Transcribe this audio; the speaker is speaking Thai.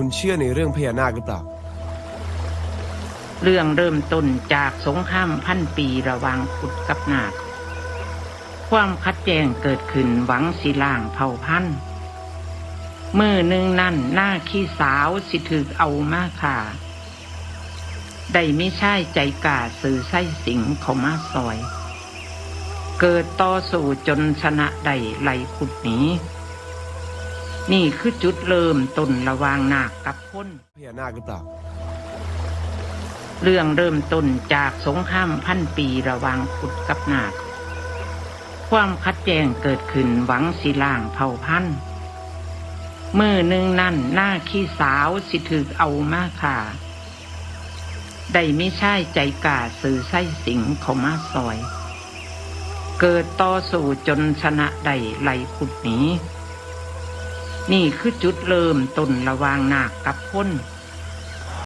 คุณเชื่อในเรื่องพญานาคหรือเปล่า เรื่องเริ่มต้นจากสงครามพันปีระหว่างขุดกับนาค ความคัดแย้งเกิดขึ้นหวังสิล่างเผ่าพันธุ์มือหนึ่งนั่นหน้าขี้สาวสิถึกเอามาค่ะได้ไม่ใช่ใจกาสื่อไส้สิงเขามาซอย เกิดต่อสู่จนชนะได้ไล่ขุดหนี นี่คือจุดเริ่มต้นระหว่างนาคกับคนพญานาคหรือเปล่า เรื่องเริ่มต้นจากสงครามพันปีระหว่างขุดกับนาค ความคัดแย้งเกิดขึ้นหวังสิล่างเผ่าพันธุ์มือหนึ่งนั่นหน้าขี้สาวสิถึกเอามาค่ะ ได้ไม่ใช่ใจกล้าสื่อไส้สิงเขามาซอย เกิดต่อสู่จนชนะได้ไล่ขุดหนี นี่คือจุดเริ่มต้นระวางนาคกับคน